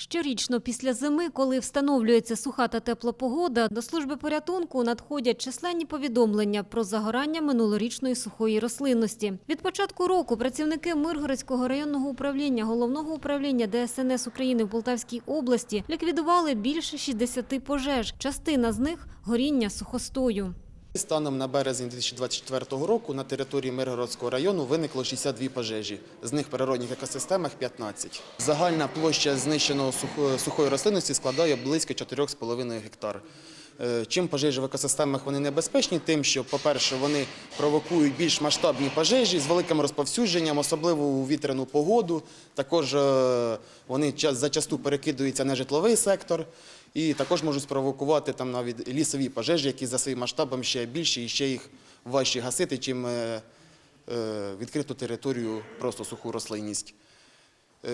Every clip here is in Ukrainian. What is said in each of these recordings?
Щорічно після зими, коли встановлюється суха та тепла погода, до служби порятунку надходять численні повідомлення про загорання минулорічної сухої рослинності. Від початку року працівники Миргородського районного управління Головного управління ДСНС України в Полтавській області ліквідували більше 60 пожеж. Частина з них горіння сухостою. Станом на березень 2024 року на території Миргородського району виникло 62 пожежі, з них природних екосистемах 15. Загальна площа знищеного сухо- сухої рослинності складає близько 4,5 гектар. Е, Чим пожежі в екосистемах вони небезпечні? Тим, що, по-перше, вони провокують більш масштабні пожежі з великим розповсюдженням, особливо у вітряну погоду. Також е, вони час- зачасту перекидуються на житловий сектор і також можуть спровокувати там навіть лісові пожежі, які за своїм масштабом ще більші і ще їх важче гасити, чим е, відкриту територію, просто суху рослинність.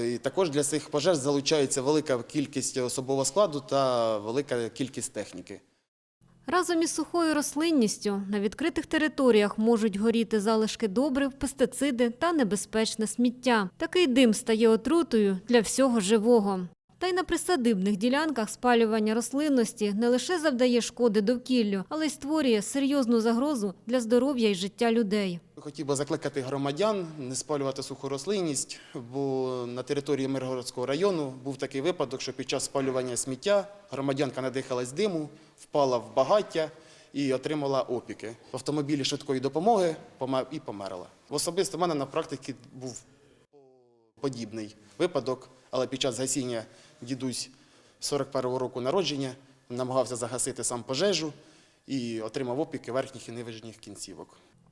І також для цих пожеж залучається велика кількість особового складу та велика кількість техніки. Разом із сухою рослинністю на відкритих територіях можуть горіти залишки добрив, пестициди та небезпечне сміття. Такий дим стає отрутою для всього живого. Та й на присадибних ділянках спалювання рослинності не лише завдає шкоди довкіллю, але й створює серйозну загрозу для здоров'я і життя людей. Хотів би закликати громадян не спалювати суху рослинність, бо на території Миргородського району був такий випадок, що під час спалювання сміття громадянка надихалась диму, впала в багаття і отримала опіки. В автомобілі швидкої допомоги і померла. Особисто в мене на практиці був подібний випадок, але під час гасіння дідусь 41-го року народження намагався загасити сам пожежу і отримав опіки верхніх і нижніх кінцівок.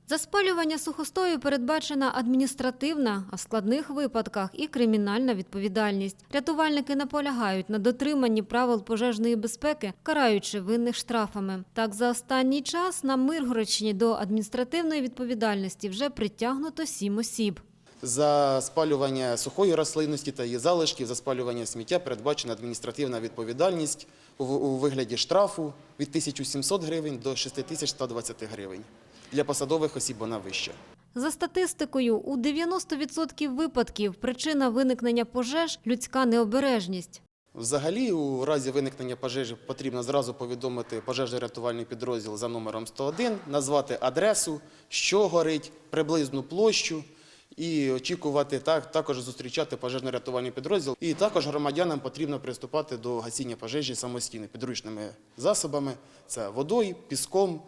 За спалювання сухостою передбачена адміністративна, а в складних випадках і кримінальна відповідальність. Рятувальники наполягають на дотриманні правил пожежної безпеки, караючи винних штрафами. Так, за останній час на Миргородщині до адміністративної відповідальності вже притягнуто сім осіб. За спалювання сухої рослинності та її залишків, за спалювання сміття передбачена адміністративна відповідальність у, вигляді штрафу від 1700 гривень до 6120 гривень. Для посадових осіб вона вища. За статистикою, у 90% випадків причина виникнення пожеж – людська необережність. Взагалі, у разі виникнення пожежі потрібно зразу повідомити пожежно-рятувальний підрозділ за номером 101, назвати адресу, що горить, приблизну площу і очікувати так, також зустрічати пожежно-рятувальний підрозділ. І також громадянам потрібно приступати до гасіння пожежі самостійно підручними засобами, це водою, піском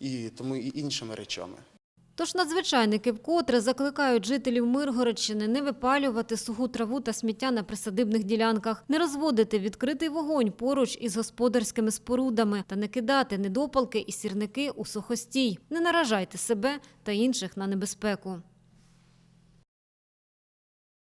і тому і іншими речами. Тож надзвичайники вкотре закликають жителів Миргородщини не випалювати суху траву та сміття на присадибних ділянках, не розводити відкритий вогонь поруч із господарськими спорудами та не кидати недопалки і сірники у сухостій. Не наражайте себе та інших на небезпеку.